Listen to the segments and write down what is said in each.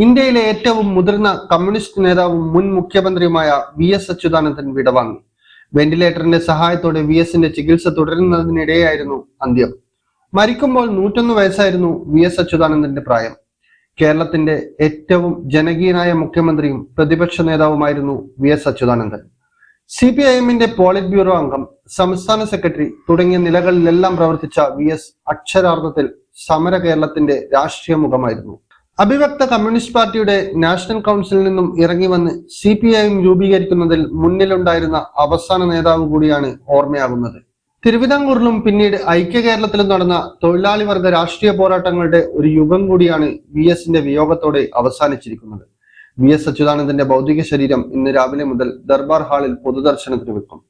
ഇന്ത്യയിലെ ഏറ്റവും മുതിർന്ന കമ്മ്യൂണിസ്റ്റ് നേതാവും മുൻ മുഖ്യമന്ത്രിയുമായ വി എസ് അച്യുതാനന്ദൻ വിടവാങ്ങി വെന്റിലേറ്ററിന്റെ സഹായത്തോടെ വി എസിന്റെ ചികിത്സ തുടരുന്നതിനിടെയായിരുന്നു അന്ത്യം. മരിക്കുമ്പോൾ നൂറ്റൊന്ന് വയസ്സായിരുന്നു വി എസ് അച്യുതാനന്ദന്റെ പ്രായം. കേരളത്തിന്റെ ഏറ്റവും ജനകീയനായ മുഖ്യമന്ത്രിയും പ്രതിപക്ഷ നേതാവുമായിരുന്നു V S Achuthanandan. C P I എമ്മിന്റെ പോളിറ്റ് ബ്യൂറോ അംഗം സംസ്ഥാന സെക്രട്ടറി തുടങ്ങിയ നിലകളിലെല്ലാം പ്രവർത്തിച്ച വി എസ് അക്ഷരാർത്ഥത്തിൽ സമര കേരളത്തിന്റെ രാഷ്ട്രീയ മുഖമായിരുന്നു. അഭിവക്ത കമ്മ്യൂണിസ്റ്റ് പാർട്ടിയുടെ നാഷണൽ കൗൺസിലിൽ നിന്നും ഇറങ്ങി വന്ന് സി പി ഐ രൂപീകരിക്കുന്നതിൽ മുന്നിലുണ്ടായിരുന്ന അവസാന നേതാവ് കൂടിയാണ് ഓർമ്മയാകുന്നത്. തിരുവിതാംകൂറിലും പിന്നീട് ഐക്യ കേരളത്തിലും നടന്ന തൊഴിലാളി വർഗ രാഷ്ട്രീയ പോരാട്ടങ്ങളുടെ ഒരു യുഗം കൂടിയാണ് വി എസിന്റെ വിയോഗത്തോടെ അവസാനിച്ചിരിക്കുന്നത്. വി എസ് അച്യുതാനന്ദന്റെ ഭൗതിക ശരീരം ഇന്ന് രാവിലെ മുതൽ ദർബാർ ഹാളിൽ പൊതുദർശനത്തിന് വെക്കും.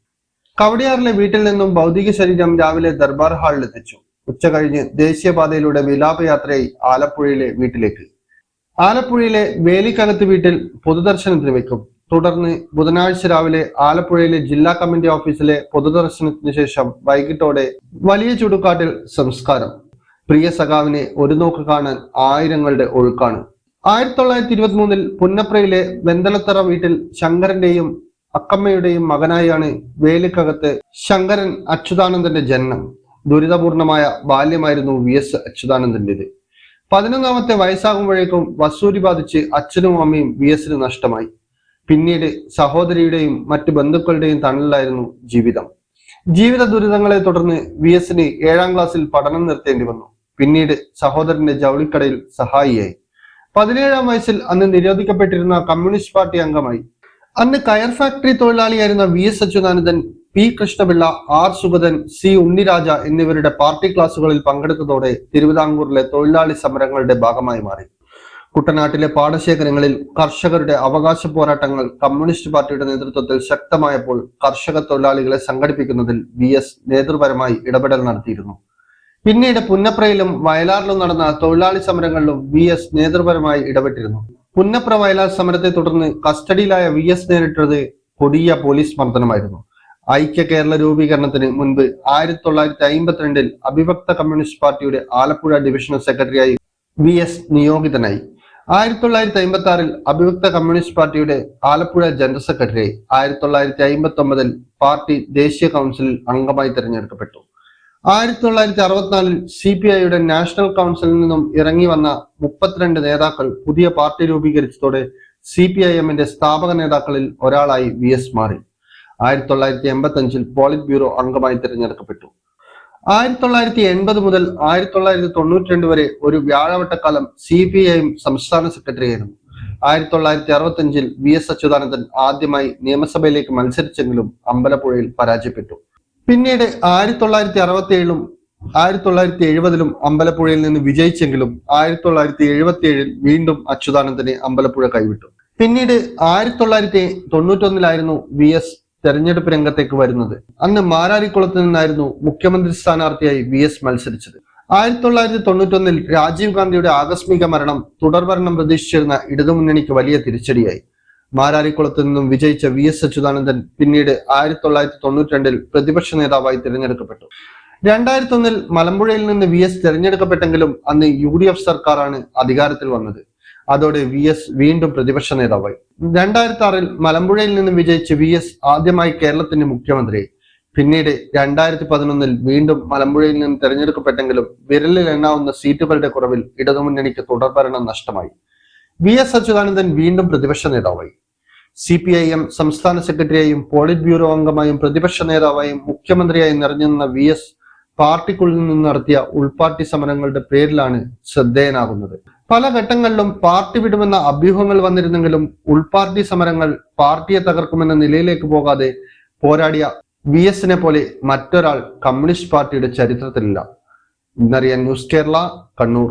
കവടിയാറിലെ വീട്ടിൽ നിന്നും ഭൗതിക ശരീരം രാവിലെ ദർബാർ ഹാളിൽ എത്തിച്ചു. ഉച്ച കഴിഞ്ഞ് ദേശീയപാതയിലൂടെ വിലാപയാത്രയായി ആലപ്പുഴയിലെ വീട്ടിലേക്ക്. ആലപ്പുഴയിലെ വേലിക്കകത്ത് വീട്ടിൽ പൊതുദർശനത്തിന് വെക്കും. തുടർന്ന് ബുധനാഴ്ച രാവിലെ ആലപ്പുഴയിലെ ജില്ലാ കമ്മിറ്റി ഓഫീസിലെ പൊതുദർശനത്തിന് ശേഷം വൈകിട്ടോടെ വലിയ ചുടുക്കാട്ടിൽ സംസ്കാരം. പ്രിയ സഖാവിനെ ഒരു നോക്ക് കാണാൻ ആയിരങ്ങളുടെ ഒഴുക്കാണ്. ആയിരത്തി തൊള്ളായിരത്തി ഇരുപത്തി മൂന്നിൽ പുന്നപ്രയിലെ വെന്തലത്തറ വീട്ടിൽ ശങ്കരന്റെയും അക്കമ്മയുടെയും മകനായാണ് വേലിക്കകത്ത് ശങ്കരൻ അച്യുതാനന്ദന്റെ ജനനം. ദുരിതപൂർണമായ ബാല്യമായിരുന്നു വി എസ് അച്യുതാനന്ദന്റേത്. പതിനൊന്നാമത്തെ വയസ്സാകുമ്പോഴേക്കും വസൂരി ബാധിച്ച് അച്ഛനും അമ്മയും വി എസിന് നഷ്ടമായി. പിന്നീട് സഹോദരിയുടെയും മറ്റു ബന്ധുക്കളുടെയും തണലിലായിരുന്നു ജീവിതം. ജീവിത ദുരിതങ്ങളെ തുടർന്ന് വി എസിന് ഏഴാം ക്ലാസ്സിൽ പഠനം നിർത്തേണ്ടി വന്നു. പിന്നീട് സഹോദരന്റെ ജൗളിക്കടയിൽ സഹായിയായി. പതിനേഴാം വയസ്സിൽ അന്ന് നിരോധിക്കപ്പെട്ടിരുന്ന കമ്മ്യൂണിസ്റ്റ് പാർട്ടി അംഗമായി. അന്ന് കയർ factory തൊഴിലാളിയായിരുന്ന V S Achuthanandan P Krishnapillai R Sugathan C Unniraja എന്നിവരുടെ പാർട്ടി ക്ലാസുകളിൽ പങ്കെടുത്തതോടെ തിരുവിതാംകൂറിലെ തൊഴിലാളി സമരങ്ങളുടെ ഭാഗമായി മാറി. കുട്ടനാട്ടിലെ പാടശേഖരങ്ങളിൽ കർഷകരുടെ അവകാശ പോരാട്ടങ്ങൾ കമ്മ്യൂണിസ്റ്റ് പാർട്ടിയുടെ നേതൃത്വത്തിൽ ശക്തമായപ്പോൾ കർഷക തൊഴിലാളികളെ സംഘടിപ്പിക്കുന്നതിൽ വി എസ് നേതൃപരമായി ഇടപെടൽ നടത്തിയിരുന്നു. പിന്നീട് പുന്നപ്രയിലും വയലാറിലും നടന്ന തൊഴിലാളി സമരങ്ങളിലും വി എസ് നേതൃപരമായി ഇടപെട്ടിരുന്നു. പുന്നപ്ര വയലാർ സമരത്തെ തുടർന്ന് കസ്റ്റഡിയിലായ വി എസ് നേരിട്ടത് കൊടിയ പോലീസ് മർദ്ദനമായിരുന്നു. ഐക്യ കേരള രൂപീകരണത്തിന് മുൻപ് ആയിരത്തി തൊള്ളായിരത്തി അമ്പത്തിരണ്ടിൽ അഭിവക്ത കമ്മ്യൂണിസ്റ്റ് പാർട്ടിയുടെ ആലപ്പുഴ ഡിവിഷണൽ സെക്രട്ടറിയായി വി എസ് നിയോഗിതനായി. ആയിരത്തി തൊള്ളായിരത്തി അമ്പത്തി ആറിൽ അഭിവക്ത കമ്മ്യൂണിസ്റ്റ് പാർട്ടിയുടെ ആലപ്പുഴ ജനറൽ സെക്രട്ടറിയായി. ആയിരത്തി തൊള്ളായിരത്തി അമ്പത്തി ഒമ്പതിൽ പാർട്ടി ദേശീയ കൗൺസിലിൽ അംഗമായി തിരഞ്ഞെടുക്കപ്പെട്ടു. ആയിരത്തി തൊള്ളായിരത്തി അറുപത്തിനാലിൽ സി പി ഐയുടെ നാഷണൽ കൗൺസിലിൽ നിന്നും ഇറങ്ങി വന്ന മുപ്പത്തിരണ്ട് നേതാക്കൾ പുതിയ പാർട്ടി രൂപീകരിച്ചതോടെ സി പി ഐ എമ്മിന്റെ സ്ഥാപക നേതാക്കളിൽ ഒരാളായി വി എസ് മാറി. ആയിരത്തി തൊള്ളായിരത്തി എൺപത്തി അഞ്ചിൽ പോളിറ്റ് ബ്യൂറോ അംഗമായി തിരഞ്ഞെടുക്കപ്പെട്ടു. ആയിരത്തി തൊള്ളായിരത്തി എൺപത് മുതൽ ആയിരത്തി തൊള്ളായിരത്തി തൊണ്ണൂറ്റി രണ്ട് വരെ ഒരു വ്യാഴവട്ടക്കാലം സി പി ഐ സംസ്ഥാന സെക്രട്ടറി ആയിരുന്നു. ആയിരത്തി തൊള്ളായിരത്തി അറുപത്തി അഞ്ചിൽ വി എസ് അച്യുതാനന്ദൻ ആദ്യമായി നിയമസഭയിലേക്ക് മത്സരിച്ചെങ്കിലും അമ്പലപ്പുഴയിൽ പരാജയപ്പെട്ടു. പിന്നീട് ആയിരത്തി തൊള്ളായിരത്തി അറുപത്തി ഏഴിലും ആയിരത്തി തൊള്ളായിരത്തി എഴുപതിലും അമ്പലപ്പുഴയിൽ നിന്ന് വിജയിച്ചെങ്കിലും ആയിരത്തി തൊള്ളായിരത്തി എഴുപത്തി ഏഴിൽ വീണ്ടും അച്യുതാനന്ദനെ അമ്പലപ്പുഴ കൈവിട്ടു. പിന്നീട് ആയിരത്തി തൊള്ളായിരത്തി തൊണ്ണൂറ്റൊന്നിലായിരുന്നു വി എസ് തെരഞ്ഞെടുപ്പ് രംഗത്തേക്ക് വരുന്നത്. അന്ന് മാരാരിക്കുളത്ത് നിന്നായിരുന്നു മുഖ്യമന്ത്രി സ്ഥാനാർത്ഥിയായി വി എസ് മത്സരിച്ചത്. ആയിരത്തി തൊള്ളായിരത്തി തൊണ്ണൂറ്റൊന്നിൽ രാജീവ് ഗാന്ധിയുടെ ആകസ്മിക മരണം തുടർഭരണം പ്രതീക്ഷിച്ചിരുന്ന ഇടതുമുന്നണിക്ക് വലിയ തിരിച്ചടിയായി. മാരാരിക്കുളത്ത് നിന്നും വിജയിച്ച വി എസ് അച്യുതാനന്ദൻ പിന്നീട് ആയിരത്തി തൊള്ളായിരത്തി തൊണ്ണൂറ്റി രണ്ടിൽ പ്രതിപക്ഷ നേതാവായി തിരഞ്ഞെടുക്കപ്പെട്ടു. രണ്ടായിരത്തി ഒന്നിൽ മലമ്പുഴയിൽ നിന്ന് വി എസ് തിരഞ്ഞെടുക്കപ്പെട്ടെങ്കിലും അന്ന് യു ഡി എഫ് സർക്കാരാണ് അധികാരത്തിൽ വന്നത്. അതോടെ വി എസ് വീണ്ടും പ്രതിപക്ഷ നേതാവായി. രണ്ടായിരത്തി ആറിൽ മലമ്പുഴയിൽ നിന്ന് വിജയിച്ച് വി എസ് ആദ്യമായി കേരളത്തിന്റെ മുഖ്യമന്ത്രിയായി പിന്നീട് രണ്ടായിരത്തി പതിനൊന്നിൽ വീണ്ടും മലമ്പുഴയിൽ നിന്ന് തെരഞ്ഞെടുക്കപ്പെട്ടെങ്കിലും വിരലിൽ എണ്ണാവുന്ന സീറ്റുകളുടെ കുറവിൽ ഇടതുമുന്നണിക്ക് തുടർഭരണം നഷ്ടമായി. വി എസ് അച്യുതാനന്ദൻ വീണ്ടും പ്രതിപക്ഷ നേതാവായി. സി പി ഐ എം സംസ്ഥാന സെക്രട്ടറിയായും പോളിറ്റ് ബ്യൂറോ അംഗമായും പ്രതിപക്ഷ നേതാവായും മുഖ്യമന്ത്രിയായും നിറഞ്ഞുനിന്ന വി എസ് പാർട്ടിക്കുള്ളിൽ നിന്ന് നടത്തിയ ഉൾപാർട്ടി സമരങ്ങളുടെ പേരിലാണ് ശ്രദ്ധേയനാകുന്നത്. പല ഘട്ടങ്ങളിലും പാർട്ടി വിടുമെന്ന അഭ്യൂഹങ്ങൾ വന്നിരുന്നെങ്കിലും ഉൾപാർട്ടി സമരങ്ങൾ പാർട്ടിയെ തകർക്കുമെന്ന നിലയിലേക്ക് പോകാതെ പോരാടിയ വി എസിനെ പോലെ മറ്റൊരാൾ കമ്മ്യൂണിസ്റ്റ് പാർട്ടിയുടെ ചരിത്രത്തിലില്ല. ഇന്നറിയാൻ ന്യൂസ് കേരള കണ്ണൂർ.